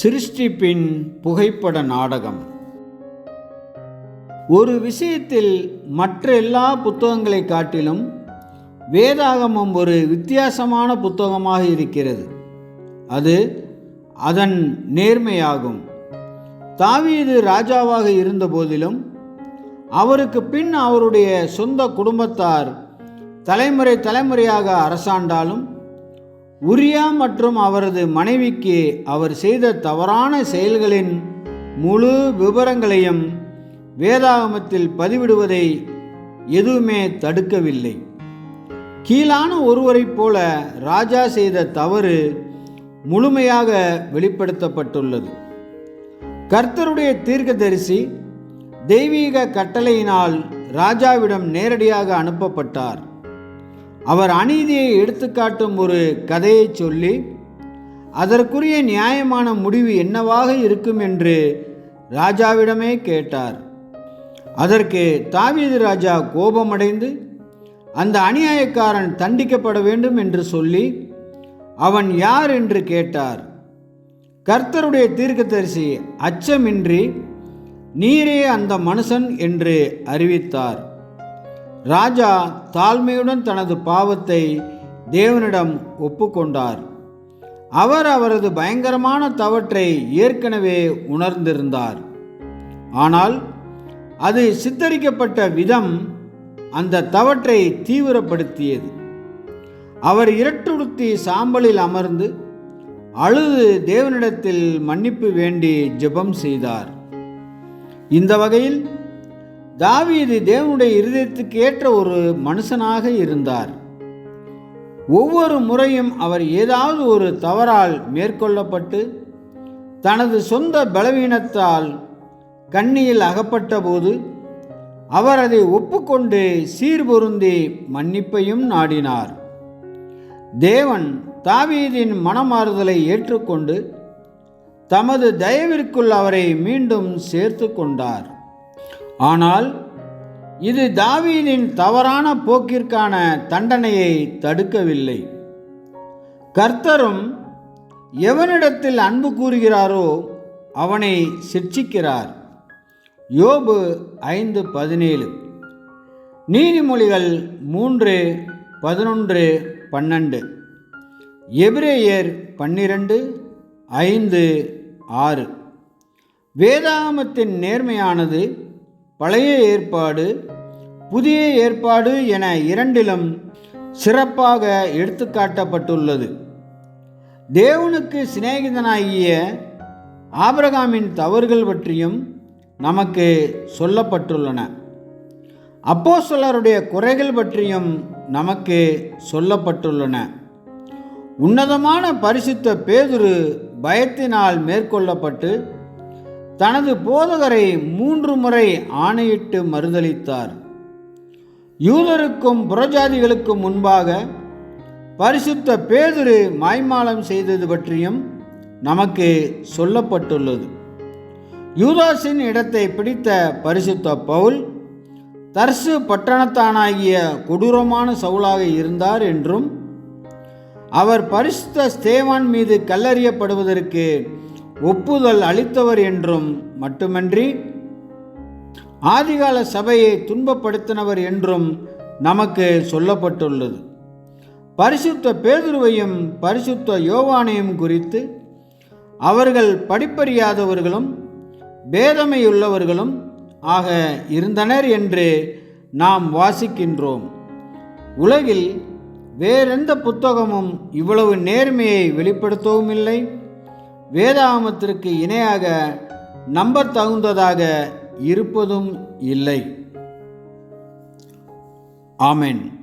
சிருஷ்டிப்பின் புகைப்பட நாடகம். ஒரு விஷயத்தில் மற்ற எல்லா புத்தகங்களை காட்டிலும் வேதாகமம் ஒரு வித்தியாசமான புத்தகமாக இருக்கிறது. அது அதன் நேர்மையாகும். தாவீது ராஜாவாக இருந்த போதிலும் அவருக்கு பின் அவருடைய சொந்த குடும்பத்தார் தலைமுறை தலைமுறையாக அரசாண்டாலும் உரியா மற்றும் அவரது மனைவிக்கு அவர் செய்த தவறான செயல்களின் முழு விவரங்களையும் வேதாகமத்தில் பதிவிடுவதை எதுவுமே தடுக்கவில்லை. கீழான ஒருவரைப் போல ராஜா செய்த தவறு முழுமையாக வெளிப்படுத்தப்பட்டுள்ளது. கர்த்தருடைய தீர்க்கதரிசி தெய்வீக கட்டளையினால் ராஜாவிடம் நேரடியாக அனுப்பப்பட்டார். அவர் அநீதியை எடுத்துக்காட்டும் ஒரு கதையை சொல்லி அதற்குரிய நியாயமான முடிவு என்னவாக இருக்கும் என்று ராஜாவிடமே கேட்டார். அதற்கு தாவீது ராஜா கோபமடைந்து அந்த அநியாயக்காரன் தண்டிக்கப்பட வேண்டும் என்று சொல்லி அவன் யார் என்று கேட்டார். கர்த்தருடைய தீர்க்கதரிசி அச்சமின்றி நீரே அந்த மனுஷன் என்று அறிவித்தார். ராஜா தாழ்மையுடன் தனது பாவத்தை தேவனிடம் ஒப்புக்கொண்டார். அவர் அவரது பயங்கரமான தவற்றை ஏற்கனவே உணர்ந்திருந்தார். ஆனால் அது சித்தரிக்கப்பட்ட விதம் அந்த தவற்றை தீவிரப்படுத்தியது. அவர் இரட்டுடுத்தி சாம்பலில் அமர்ந்து அழுது தேவனிடத்தில் மன்னிப்பு வேண்டி ஜெபம் செய்தார். இந்த வகையில் தாவீது தேவனுடைய இருதயத்துக்கு ஏற்ற ஒரு மனுஷனாக இருந்தார். ஒவ்வொரு முறையும் அவர் ஏதாவது ஒரு தவறால் மேற்கொள்ளப்பட்டு தனது சொந்த பலவீனத்தால் கண்ணியில் அகப்பட்ட போது அவர் அதை ஒப்புக்கொண்டு சீர்பொருந்தி மன்னிப்பையும் நாடினார். தேவன் தாவீதின் மனமாறுதலை ஏற்றுக்கொண்டு தமது தயவிற்குள் அவரை மீண்டும் சேர்த்து கொண்டார். ஆனால் இது தாவீதின் தவறான போக்கிற்கான தண்டனையை தடுக்கவில்லை. கர்த்தரும் எவனிடத்தில் அன்பு கூறுகிறாரோ அவனை சிட்சிக்கிறார். யோபு ஐந்து பதினேழு. நீதிமொழிகள் மூன்று பதினொன்று பன்னெண்டு. எபிரேயர் பன்னிரண்டு ஐந்து ஆறு. வேதாகமத்தின் நேர்மையானது பழைய ஏற்பாடு புதிய ஏற்பாடு என இரண்டிலும் சிறப்பாக எடுத்துக்காட்டப்பட்டுள்ளது. தேவனுக்கு சிநேகிதனாகிய ஆபிரகாமின் தவறுகள் பற்றியும் நமக்கு சொல்லப்பட்டுள்ளன. அப்போ சிலருடைய குறைகள் பற்றியும் நமக்கு சொல்லப்பட்டுள்ளன. உன்னதமான பரிசுத்த பேதுரு பயத்தினால் மேற்கொள்ளப்பட்டு தனது போதகரை மூன்று முறை ஆணையிட்டு மறுதளித்தார். யூதருக்கும் புறஜாதிகளுக்கும் முன்பாக பரிசுத்த பேதுரு மாய்மாலம் செய்தது பற்றியும் நமக்கு சொல்லப்பட்டுள்ளது. யூதாஸின் இடத்தை பிடித்த பரிசுத்த பவுல் தர்சு பட்டணத்தானாகிய கொடூரமான சவுலாக இருந்தார் என்றும் அவர் பரிசுத்த ஸ்தேவான் மீது கல்லறியப்படுவதற்கு ஒப்புதல் அளித்தவர் என்றும் மட்டுமன்றி ஆதிகால சபையை துன்பப்படுத்தினவர் என்றும் நமக்கு சொல்லப்பட்டுள்ளது. பரிசுத்த பேதுருவையும் பரிசுத்த யோவானையும் குறித்து அவர்கள் படிப்பறியாதவர்களும் பேதமையுள்ளவர்களும் ஆக இருந்தனர் என்று நாம் வாசிக்கின்றோம். உலகில் வேறெந்த புத்தகமும் இவ்வளவு நேர்மையை வெளிப்படுத்தவும் இல்லை வேதாமத்திற்கு இணையாக நம்பத் தகுந்ததாக இருப்பதும் இல்லை. ஆமேன்.